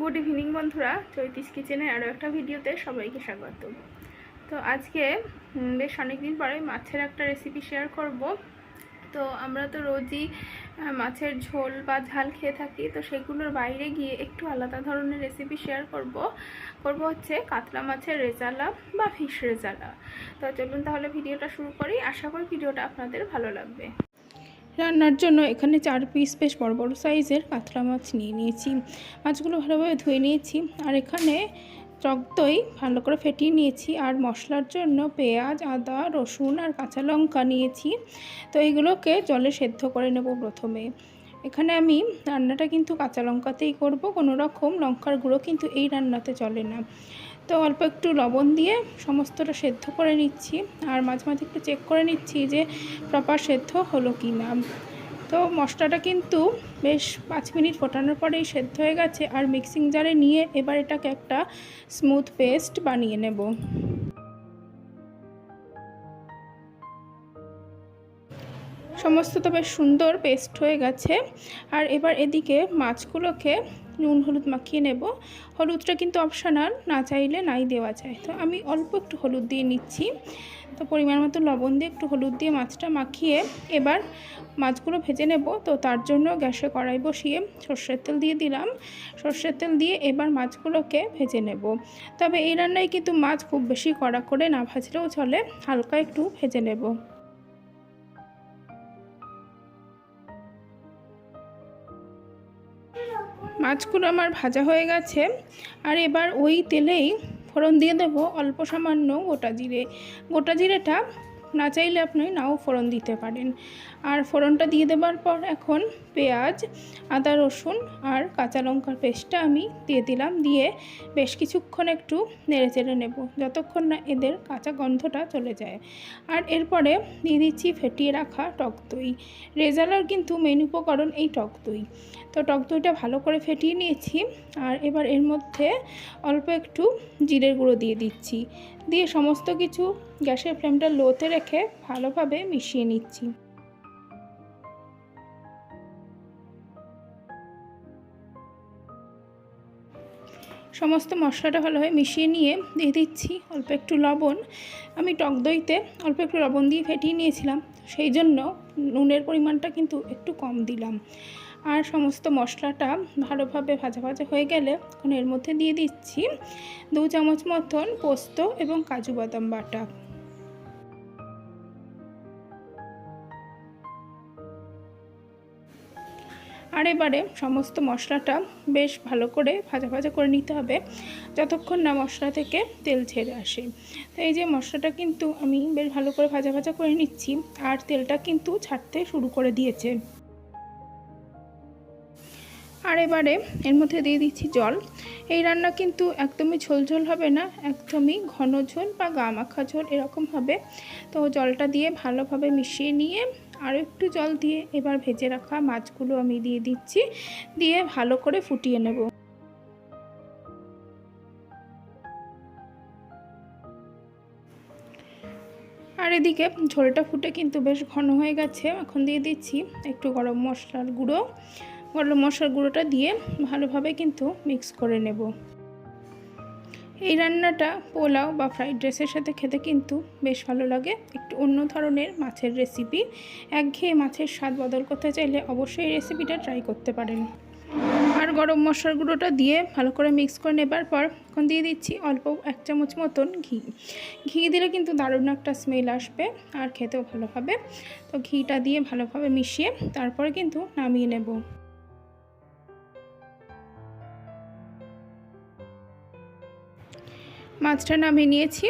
Good evening বন্ধুরা, চৈতিস কিচেনের আরও একটা ভিডিওতে সবাইকে স্বাগত। তো আজকে বেশ অনেকদিন পরে মাছের একটা রেসিপি শেয়ার করব। তো আমরা তো রোজই মাছের ঝোল বা ঝাল খেয়ে থাকি, তো সেগুলোর বাইরে গিয়ে একটু আলাদা ধরনের রেসিপি শেয়ার করব। করব হচ্ছে কাতলা মাছের রেজালা বা ফিশ রেজালা। তো চলুন তাহলে ভিডিওটা শুরু করি। আশা করি ভিডিওটা আপনাদের ভালো লাগবে। রান্নার জন্য এখানে চার পিস বেশ বড় বড় সাইজের কাতলা মাছ নিয়ে নিয়েছি। মাছগুলো ভালোভাবে ধুয়ে নিয়েছি আর এখানে টক দই ভালো করে ফেটিয়ে নিয়েছি আর মশলার জন্য পেঁয়াজ, আদা, রসুন আর কাঁচা লঙ্কা নিয়েছি। তো এইগুলোকে জলে সেদ্ধ করে নেব প্রথমে। এখানে আমি রান্নাটা কিন্তু কাঁচা লঙ্কাতেই করব, কোনো রকম লঙ্কার গুঁড়ো কিন্তু এই রান্নাতে চলে না। তো অল্প একটু লবণ দিয়ে সমস্তটা সেদ্ধ করে নিচ্ছি। আর মাঝে মাঝে একটু চেক করে নিচ্ছি যে প্রপার সেদ্ধ হলো কি না তো মশলাটা কিন্তু বেশ পাঁচ মিনিট ফোটানোর পরেই সেদ্ধ হয়ে গেছে। আর মিক্সিং জারে নিয়ে এবার এটাকে একটা স্মুথ পেস্ট বানিয়ে নেব। সমস্ত তো বেশ সুন্দর পেস্ট হয়ে গেছে। আর এবার এদিকে মাছগুলোকে নুন, হলুদ মাখিয়ে নেব। হলুদটা কিন্তু অপশনাল না চাইলে নাই দেওয়া যায়। তো আমি অল্প একটু হলুদ দিয়ে নিচ্ছি। তো পরিমাণ মতো লবণ দিয়ে একটু হলুদ দিয়ে মাছটা মাখিয়ে এবার মাছগুলো ভেজে নেব। তো তার জন্য গ্যাসে কড়াই বসিয়ে সর্ষের তেল দিয়ে দিলাম। সর্ষের তেল দিয়ে এবার মাছগুলোকে ভেজে নেব। তবে এই রান্নায় কিন্তু মাছ খুব বেশি কড়া করে না ভাজলেও চলে, হালকা একটু ভেজে নেব। মাছগুলো আমার ভাজা হয়ে গেছে। আর এবার ওই তেলেই ফোড়ন দিয়ে দেব অল্প সামান্য গোটা জিরে। গোটা জিরেটা না চাইলে আপনি নাও ফোড়ন দিতে পারেন। আর ফোড়নটা দিয়ে দেবার পর এখন পেঁয়াজ, আদা রসুন আর কাঁচা লঙ্কার পেস্টটা আমি দিয়ে দিলাম। দিয়ে বেশ কিছুক্ষণ একটু নেড়ে চেড়ে নেব যতক্ষণ না এদের কাঁচা গন্ধটা চলে যায়। আর এরপরে দিয়ে দিচ্ছি ফেটিয়ে রাখা টক দই। রেজালার কিন্তু মেন উপকরণ এই টক দই। তো টক দইটা ভালো করে ফেটিয়ে নিয়েছি আর এবার এর মধ্যে অল্প একটু জিরের গুঁড়ো দিয়ে দিচ্ছি। দিয়ে সমস্ত কিছু গ্যাসের ফ্লেমটা লোতে রেখে ভালোভাবে মিশিয়ে নিচ্ছি। সমস্ত মশলাটা ভালোভাবে মিশিয়ে নিয়ে দিয়ে দিচ্ছি অল্প একটু লবণ। আমি টক দইতে অল্প একটু লবণ দিয়ে ফেটিয়ে নিয়েছিলাম, সেই জন্য নুনের পরিমাণটা কিন্তু একটু কম দিলাম। আর সমস্ত মশলাটা ভালোভাবে ভাজা ভাজা হয়ে গেলে এখন এর মধ্যে দিয়ে দিচ্ছি দু চামচ মতন পোস্ত এবং কাজু বাদাম বাটা। আর এবারে সমস্ত মশলাটা বেশ ভালো করে ভাজা ভাজা করে নিতে হবে, যতক্ষণ না মশলা থেকে তেল ছেড়ে আসে। তো এই যে মশলাটা কিন্তু আমি বেশ ভালো করে ভাজা ভাজা করে নিচ্ছি, আর তেলটা কিন্তু ছাড়তে শুরু করে দিয়েছে। আর এবারে এর মধ্যে দিয়ে দিচ্ছি জল। এই রান্না কিন্তু একদমই ঝোল ঝোল হবে না, একদমই ঘন ঝোল বা গা মাখা ঝোল এরকম হবে। তো জলটা দিয়ে ভালোভাবে মিশিয়ে নিয়ে আরও একটু জল দিয়ে এবার ভেজে রাখা মাছগুলো আমি দিয়ে দিচ্ছি, দিয়ে ভালো করে ফুটিয়ে নেব। আর এদিকে ঝোলটা ফুটে কিন্তু বেশ ঘন হয়ে গেছে, এখন দিয়ে দিচ্ছি একটু গরম মশলার গুঁড়ো। গরম মশলার গুঁড়োটা দিয়ে ভালোভাবে কিন্তু মিক্স করে নেব। এই রান্নাটা পোলাও বা ফ্রাইড রাইসের সাথে খেতে কিন্তু বেশ ভালো লাগে। একটু অন্য ধরনের মাছের রেসিপি একঘেয়ে মাছের স্বাদ বদল করতে চাইলে অবশ্যই এই রেসিপিটা ট্রাই করতে পারেন। আর গরম মশলার গুঁড়োটা দিয়ে ভালো করে মিক্স করে নেবার পর এখন দিয়ে দিচ্ছি অল্প এক চামচ মতন ঘি। ঘি দিলে কিন্তু দারুণ একটা স্মেল আসবে আর খেতেও ভালো হবে। তো ঘিটা দিয়ে ভালোভাবে মিশিয়ে তারপরে কিন্তু নামিয়ে নেব। মাছটা নামিয়ে নিয়েছি।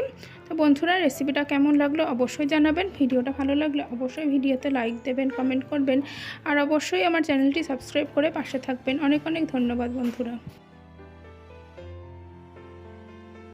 তো বন্ধুরা রেসিপিটা কেমন লাগল অবশ্যই জানাবেন। ভিডিওটা ভালো লাগলে অবশ্যই ভিডিওতে লাইক দেবেন কমেন্ট করবেন। আর অবশ্যই আমার চ্যানেলটি সাবস্ক্রাইব করে পাশে থাকবেন। অনেক অনেক ধন্যবাদ বন্ধুরা।